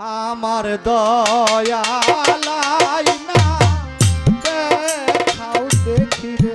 আমার দয়ালাই না। দেখাও দেখি রে